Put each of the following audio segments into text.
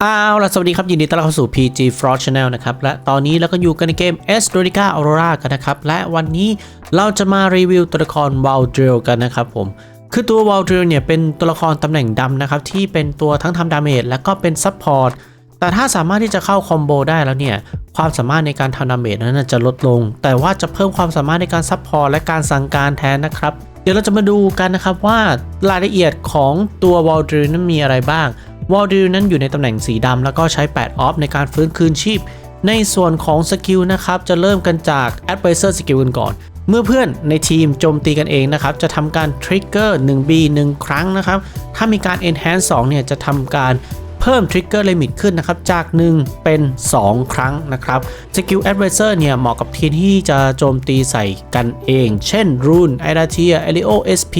เอาล่ะสวัสดีครับ ยินดีต้อนรับเข้าสู่ PG Fraud Channel นะครับ และตอนนี้เราก็อยู่กันในเกม S d o r i c a Aurora กันนะครับ และวันนี้เราจะมารีวิวตัวละคร w a l d r i l กันนะครับผม คือตัว w a l d r i l เนี่ยเป็นตัวละครตำแหน่งดำนะครับ ที่เป็นตัวทั้งทำดาเมจและก็เป็นซัพพอร์ตแต่ถ้าสามารถที่จะเข้าคอมโบได้แล้วเนี่ย ความสามารถในการทำดาเมจนั้นจะลดลง แต่ว่าจะเพิ่มความสามารถในการซัพพอร์ตและการสั่งการแทนนะครับเดี๋ยวเราจะมาดูกันนะครับว่ารายละเอียดของตัว w a l d r i l นั้นมีอะไรบ้าง วอลดิลนั้นอยู่ในตำแหน่งสีดำแล้วก็ใช้ 8 ออฟในการฟื้นคืนชีพ ในส่วนของสกิลนะครับจะเริ่มกันจาก Advisor สกิลกันก่อน เมื่อเพื่อนในทีมโจมตีกันเองนะครับ จะทำการทริกเกอร์ 1B 1 ครั้งนะครับ ถ้ามีการ Enhance 2เนี่ยจะทำการเพิ่มทริกเกอร์ลิมิตขึ้นนะครับจาก 1 เป็น 2 ครั้งนะครับสกิล Advisor เนี่ยเหมาะกับทีมที่จะโจมตีใส่กันเอง เช่น Rune, i d a t i a Elio SP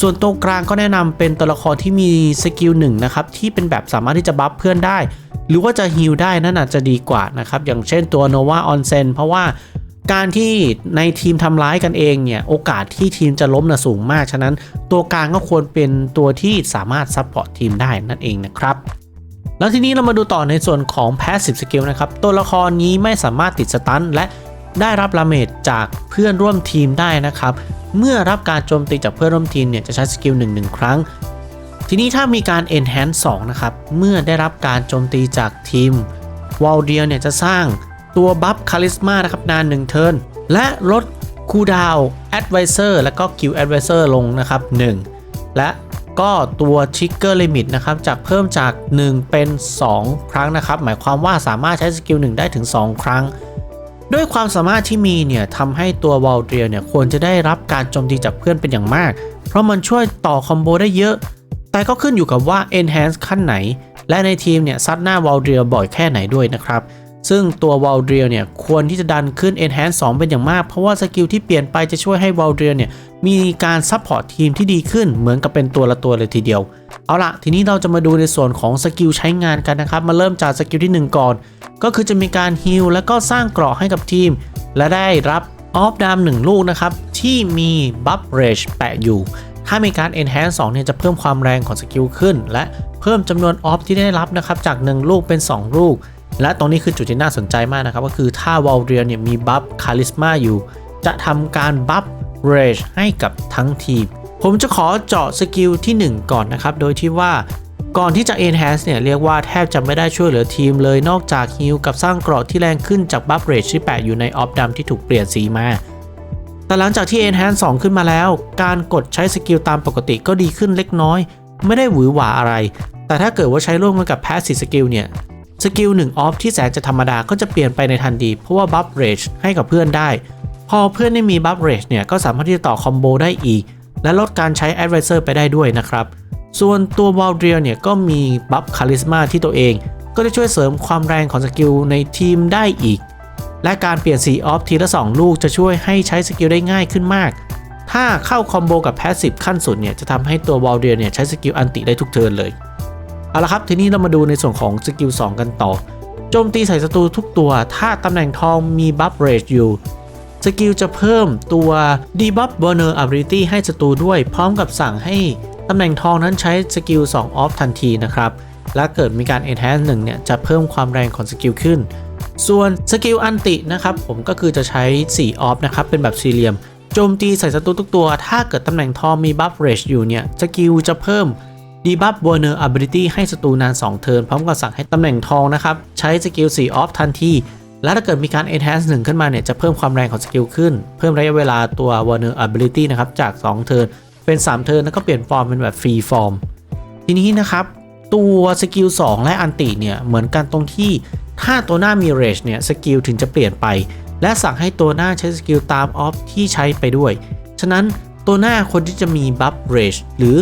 ส่วนตรงกลางก็แนะนำเป็นตัวละครที่มีสกิลหนึ่งนะครับที่เป็นแบบสามารถที่จะบัฟเพื่อนได้ หรือว่าจะฮิลได้นั่นอาจจะดีกว่านะครับอย่างเช่นตัว Nova On Sen เพราะว่าการที่ในทีมทำร้ายกันเองเนี่ยโอกาสที่ทีมจะล้มนะสูงมาก ฉะนั้นตัวกลางก็ควรเป็นตัวที่สามารถซัพพอร์ตทีมได้นั่นเองนะครับ แล้วทีนี้เรามาดูต่อในส่วนของ Passive Skill นะครับ ตัวละครนี้ไม่สามารถติดสตันและ ได้รับลาเมจจากเพื่อนร่วมทีมได้นะครับ เมื่อรับการโจมตีจากเพื่อนร่วมทีมเนี่ยจะใช้สกิล1 1ครั้ง ทีนี้ถ้ามีการ Enhance 2นะครับ เมื่อได้รับการโจมตีจากทีมวอลเดียเนี่ยจะสร้างตัวบัฟคาริสมานะครับนาน1เทิร์นและลดคูดาวแอดไวเซอร์และก็คิวแอดไวเซอร์ลงนะครับ 1 และก็ตัวทริกเกอร์ลิมิตนะครับจากเพิ่มจาก 1 เป็น 2 ครั้งนะครับ หมายความว่าสามารถใช้สกิล1ได้ถึง 2 ครั้ง ด้วยความสามารถที่มีเนี่ยทำให้ตัววอลเดียเนี่ยควรจะได้รับการโจมตีจากเพื่อนเป็นอย่างมาก เพราะมันช่วยต่อคอมโบได้เยอะ แต่ก็ขึ้นอยู่กับว่า Enhance ขั้นไหน และในทีมเนี่ยซัดหน้าวอลเดียบ่อยแค่ไหนด้วยนะครับ ซึ่งตัววอลเดียเนี่ยควรที่จะดันขึ้น Enhance 2 เป็นอย่างมาก เพราะว่าสกิลที่เปลี่ยนไปจะช่วยให้วอลเดียเนี่ย มีการซัพพอร์ตทีมที่ดีขึ้นเหมือนกับเป็นตัวละตัวเลยทีเดียว เอาละทีนี้เราจะมาดูในส่วนของสกิลใช้งานกันนะครับ มาเริ่มจากสกิลที่ 1 ก่อน ก็คือจะมีการฮิลและก็สร้างเกราะให้กับทีม และได้รับออฟดามหนึ่งลูกนะครับ ที่มีบัฟเรจแปะอยู่ ถ้ามีการ Enhance 2เนี่ยจะเพิ่มความแรงของสกิลขึ้น และเพิ่มจำนวนออฟที่ได้รับนะครับจาก 1 ลูกเป็น 2 ลูก และตรงนี้คือจุดที่น่าสนใจมากนะครับก็คือถ้าวอลเรียเนี่ยมีบัฟคาริสมาอยู่จะทำการบัฟ เรจให้กับทั้งทีม ผมจะขอเจาะสกิลที่ 1 ก่อนนะครับ โดยที่ว่าก่อนที่จะ Enhance เนี่ยเรียกว่าแทบจะไม่ได้ช่วยเหลือทีมเลยนอกจากฮิลกับสร้างเกราะที่แรงขึ้นจากบัฟเรจที่แปะอยู่ในออฟดำที่ถูกเปลี่ยนสีมา แต่หลังจากที่ Enhance 2 ขึ้นมาแล้ว การกดใช้สกิลตามปกติก็ดีขึ้นเล็กน้อย ไม่ได้หวือหวาอะไร แต่ถ้าเกิดว่าใช้ร่วมกันกับ Passive Skill เนี่ยสกิล1ออฟที่แสนจะธรรมดาก็จะเปลี่ยนไปในทันทีเพราะว่าบัฟเรจให้กับเพื่อนได้ พอเพื่อนได้มีบัฟเรจเนี่ยก็สามารถที่จะต่อคอมโบได้อีก และลดการใช้ Advisor ไปได้ด้วยนะครับ ส่วนตัววอลเดียเนี่ยก็มีบัฟคาริสมาที่ตัวเอง ก็จะช่วยเสริมความแรงของสกิลในทีมได้อีก และการเปลี่ยนสีออฟทีละ 2 ลูกจะช่วยให้ใช้สกิลได้ง่ายขึ้นมาก ถ้าเข้าคอมโบกับแพสซีฟขั้นสุดเนี่ยจะทำให้ตัววอลเดียเนี่ยใช้สกิลอันติได้ทุกเทิร์นเลยเอาละครับทีนี้เรามาดูในส่วนของสกิล2กันต่อโจมตีใส่ศัตรูทุกตัว ถ้าตำแหน่งทองมีบัฟเรจอยู่ สกิลจะเพิ่มตัว debuff burner ability ให้ศัตรูด้วย พร้อมกับสั่งให้ตำแหน่งทองนั้นใช้สกิล2 off ทันทีนะครับ และเกิดมีการ enhance 1เนี่ยจะเพิ่มความแรงของสกิลขึ้น ส่วนสกิลอันตินะครับผมก็คือจะใช้ 4 off นะครับเป็นแบบสี่เหลี่ยมโจมตีใส่ศัตรูทุกตัว ถ้าเกิดตำแหน่งทองมี buff rage อยู่เนี่ยสกิลจะเพิ่ม debuff burner ability ให้ศัตรูนาน 2 เทิร์นพร้อมกับสั่งให้ตำแหน่งทองนะครับ ใช้สกิล4 off ทันที และถ้าเกิดมีการ enhance 1 ขึ้นมาเนี่ยจะเพิ่มความแรงของสกิลขึ้น เพิ่มระยะเวลาตัว burner ability นะครับจาก 2 เทิร์นเป็น 3 เทิร์นแล้วก็เปลี่ยนฟอร์มเป็นแบบฟรีฟอร์มทีนี้นะครับตัวสกิล2และอันติเนี่ยเหมือนกันตรงที่ถ้าตัวหน้ามีเรจเนี่ยสกิลถึงจะเปลี่ยนไป และสั่งให้ตัวหน้าใช้สกิลตามออฟที่ใช้ไปด้วย ฉะนั้นตัวหน้าคนที่จะมีบัฟเรจหรือ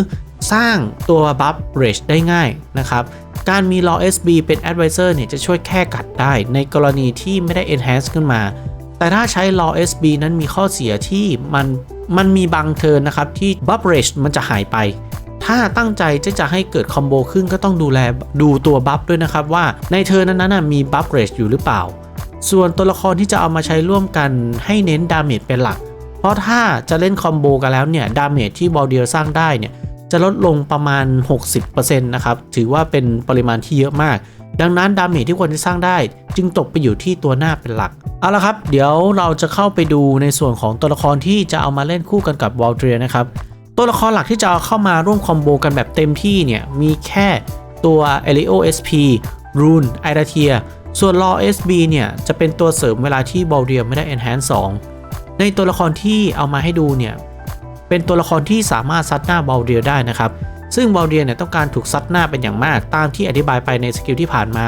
สร้างตัวบัฟเรจได้ง่ายนะครับ การมี Law SB เป็น Advisor เนี่ยจะช่วยแค่กัดได้ในกรณีที่ไม่ได้ Enhance ขึ้นมา แต่ถ้าใช้ Law SB นั้นมีข้อเสียที่มันมันมีบางเทิร์นนะครับที่บัฟเรจมันจะหายไป ถ้าตั้งใจจะจะให้เกิดคอมโบขึ้นก็ต้องดูแลดูตัวบัฟด้วยนะครับว่าในเทิร์นนั้นๆมีบัฟเรจอยู่หรือเปล่า ส่วนตัวละครที่จะเอามาใช้ร่วมกันให้เน้นดาเมจเป็นหลัก เพราะถ้าจะเล่นคอมโบกันแล้วเนี่ยดาเมจที่บอลเดียสร้างได้เนี่ย จะลดลงประมาณ 60%นะครับ ถือว่าเป็นปริมาณที่เยอะมาก ดังนั้นดาเมจที่ควรจะสร้างได้ จึงตกไปอยู่ที่ตัวหน้าเป็นหลัก เอาละครับ เดี๋ยวเราจะเข้าไปดูในส่วนของตัวละครที่จะเอามาเล่นคู่กันกับวอลเดียนะครับ ตัวละครหลักที่จะเอาเข้ามาร่วมคอมโบกันแบบเต็มที่เนี่ย มีแค่ตัว e l i o SP Rune i r a t i a ส่วน Law SB เนี่ย จะเป็นตัวเสริมเวลาที่บอลเดียไม่ได้ Enhance 2 ในตัวละครที่เอามาให้ดูเนี่ย เป็นตัวละครที่สามารถซัดหน้าบลเดียได้นะครับ ซึ่งบลเดียเนี่ยต้องการถูกซัดหน้าเป็นอย่างมาก ตามที่อธิบายไปในสกิลที่ผ่านมา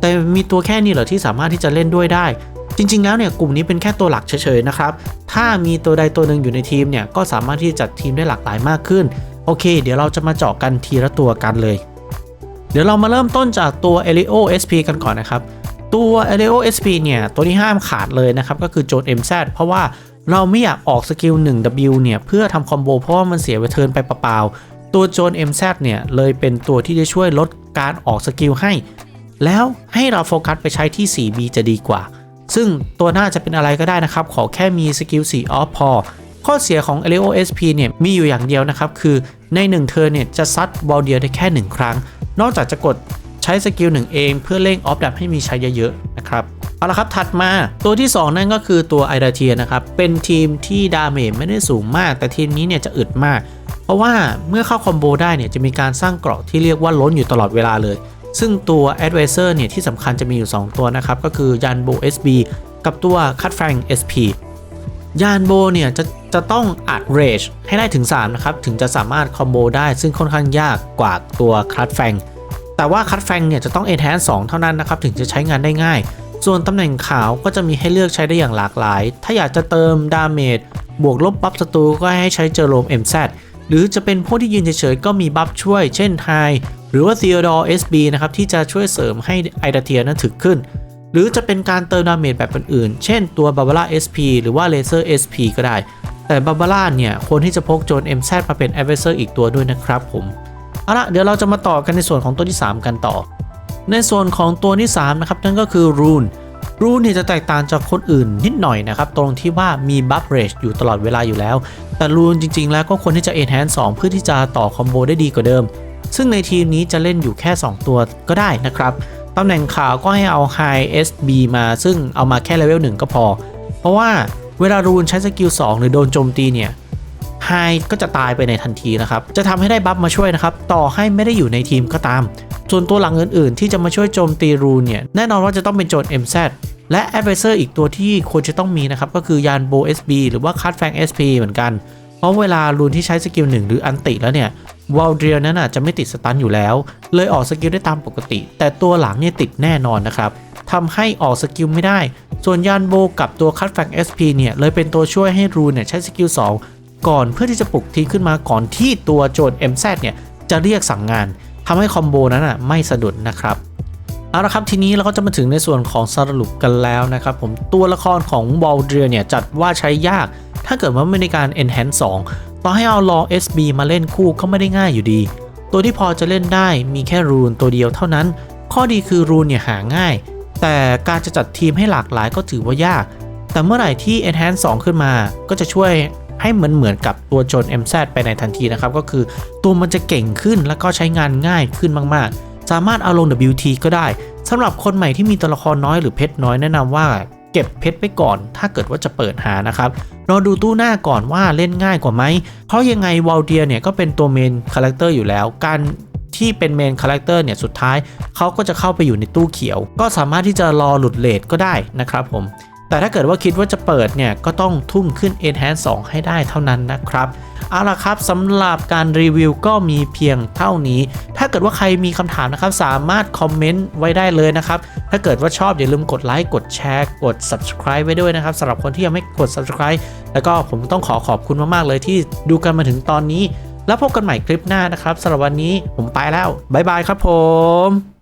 แต่มีตัวแค่นี้เหรอที่สามารถที่จะเล่นด้วยได้ จริง ๆ แล้วเนี่ยกลุ่มนี้เป็นแค่ตัวหลักเฉยๆนะครับ ถ้ามีตัวใดตัวหนึ่งอยู่ในทีมเนี่ยก็สามารถที่จะจัดทีมได้หลากหลายมากขึ้น โอเค เดี๋ยวเราจะมาเจาะกันทีละตัวกันเลย เดี๋ยวเรามาเริ่มต้นจากตัว e l i o SP กันก่อนนะครับตัว e l i o SP เนี่ย ตัวที่ห้ามขาดเลยนะครับ ก็คือโจน MZ เพราะว่า เราไม่อยากออกสกิล 1W เนี่ย เพื่อทำคอมโบเพราะว่ามันเสียเวเทิร์นไปเปล่าๆ ตัวโจน MZ เนี่ย เลยเป็นตัวที่จะช่วยลดการออกสกิลให้ แล้วให้เราโฟกัสไปใช้ที่ 4B จะดีกว่า ซึ่งตัวหน้าจะเป็นอะไรก็ได้นะครับ ขอแค่มีสกิล 4 ออฟพอ ข้อเสียของ l i o SP เนี่ย มีอยู่อย่างเดียวนะครับ คือใน1เทิร์นเนี่ย จะซัดบอลเดียวได้แค่ 1 ครั้ง นอกจากจะกดใช้สกิลหนึ่งเอง เพื่อเร่งออฟดับให้มีใช้เยอะๆนะครับ เอาละครับ ถัดมาตัวที่ 2 นั่นก็คือตัวไอดาเทียนะครับ เป็นทีมที่ดาเมจไม่ได้สูงมาก แต่ทีมนี้เนี่ยจะอึดมาก เพราะว่าเมื่อเข้าคอมโบได้เนี่ยจะมีการสร้างเกราะที่เรียกว่าล้นอยู่ตลอดเวลาเลย ซึ่งตัว Advisor เนี่ยที่สำคัญจะมีอยู่ 2 ตัวนะครับ ก็คือยันโบ SB กับตัวคัตแฟง SP ยานโบเนี่ยจะจะต้องอัดเรจให้ได้ถึง 3 นะครับ ถึงจะสามารถคอมโบได้ซึ่งค่อนข้างยากกว่าตัวคัตแฟงแต่ว่าคัตแฟงเนี่ยจะต้องเอทแทน2เท่านั้นนะครับ ถึงจะใช้งานได้ง่าย ส่วนตำแหน่งขาวก็จะมีให้เลือกใช้ได้อย่างหลากหลาย ถ้าอยากจะเติมดาเมจบวกลบบัฟศัตรูก็ให้ใช้เจอโรม MZ หรือจะเป็นพวกที่ยืนเฉยๆก็มีบัฟช่วย เช่นไฮหรือว่า Theodore SB นะครับที่จะช่วยเสริมให้ไอดาเทียนั้นถึกขึ้น หรือจะเป็นการเติมดาเมจแบบอื่นๆ เช่นตัวบาบาร่า SP หรือว่า Laser SP ก็ได้ แต่บาบาร่าเนี่ยควรที่จะพกโจน MZ มาเป็น Advisor อีกตัวด้วยนะครับผม เอาละเดี๋ยวเราจะมาต่อกันในส่วนของตัวที่ 3 กันต่อ ในส่วนของตัวที่3นะครับนั่นก็คือรูนรูนเนี่ยจะแตกต่างจากคนอื่นนิดหน่อยนะครับ ตรงที่ว่ามีบัฟเรจอยู่ตลอดเวลาอยู่แล้ว แต่รูนจริง ๆ แล้วก็ควรที่จะ enhance 2 เพื่อที่จะต่อคอมโบได้ดีกว่าเดิม ซึ่งในทีมนี้จะเล่นอยู่แค่ 2 ตัวก็ได้นะครับ ตำแหน่งขาวก็ให้เอา High SB มาซึ่งเอามาแค่เลเวล1ก็พอ เพราะว่าเวลารูนใช้สกิล2หรือโดนโจมตีเนี่ย ไฮก็จะตายไปในทันทีนะครับ จะทำให้ได้บัฟมาช่วยนะครับ ต่อให้ไม่ได้อยู่ในทีมก็ตาม ส่วนตัวหลังอื่นๆ ที่จะมาช่วยโจมตีรูนเนี่ย แน่นอนว่าจะต้องเป็นโจน MZ และ Advisor อีกตัวที่ควรจะต้องมีนะครับ ก็คือยานโบ SB หรือว่าคัตแฟง SP เหมือนกัน เพราะเวลารูนที่ใช้สกิล1หรืออันติแล้วเนี่ยวอลเดียนั้นอาจจะไม่ติดสตันอยู่แล้ว เลยออกสกิลได้ตามปกติ แต่ตัวหลังเนี่ยติดแน่นอนนะครับทำให้ออกสกิลไม่ได้ ส่วนยานโบกับตัวคัตแฟง SP เนี่ยเลยเป็นตัวช่วยให้รูนเนี่ยใช้สกิล2 ก่อนเพื่อที่จะปลุกทีมขึ้นมาก่อนที่ตัวโจน MZ เนี่ยจะเรียกสั่งงานทำให้คอมโบนั้นอะไม่สะดุดนะครับเอาละครับทีนี้เราก็จะมาถึงในส่วนของสรุปกันแล้วนะครับผมตัวละครของวอลเดียเนี่ยจัดว่าใช้ยาก ถ้าเกิดว่าไม่ในการ Enhance 2ต่อให้เอาลอ SB มาเล่นคู่ก็ไม่ได้ง่ายอยู่ดี ตัวที่พอจะเล่นได้มีแค่รูนตัวเดียวเท่านั้น ข้อดีคือรูนเนี่ยหาง่าย แต่การจะจัดทีมให้หลากหลายก็ถือว่ายาก แต่เมื่อไหร่ที่ Enhance 2 ขึ้นมา ก็จะช่วย ให้เหมือนเหมือนกับตัวโจน MZ ไปในทันทีนะครับ ก็คือตัวมันจะเก่งขึ้นแล้วก็ใช้งานง่ายขึ้นมากๆ สามารถเอาลง WT ก็ได้สำหรับคนใหม่ที่มีตัวละครน้อยหรือเพชรน้อยแนะนำว่าเก็บเพชรไปก่อน ถ้าเกิดว่าจะเปิดหานะครับรอดูตู้หน้าก่อนว่าเล่นง่ายกว่าไหม เพราะยังไงวอลเดียเนี่ยก็เป็นตัวเมนคาแรคเตอร์อยู่แล้ว การที่เป็นเมนคาแรคเตอร์เนี่ยสุดท้ายเขาก็จะเข้าไปอยู่ในตู้เขียว ก็สามารถที่จะรอหลุดเลทก็ได้นะครับผม แต่ถ้าเกิดว่าคิดว่าจะเปิดเนี่ยก็ต้องทุ่มขึ้น Enhance 2 ให้ได้เท่านั้นนะครับเอาล่ะครับสำหรับการรีวิวก็มีเพียงเท่านี้ ถ้าเกิดว่าใครมีคำถามนะครับ สามารถคอมเมนต์ไว้ได้เลยนะครับ ถ้าเกิดว่าชอบอย่าลืมกดไลค์กดแชร์กด subscribe ไว้ด้วยนะครับสำหรับคนที่ยังไม่กด subscribe แล้วก็ผมต้องขอขอบคุณมากๆเลยที่ดูกันมาถึงตอนนี้ แล้วพบกันใหม่คลิปหน้านะครับสำหรับวันนี้ผมไปแล้วบ๊ายบายครับผม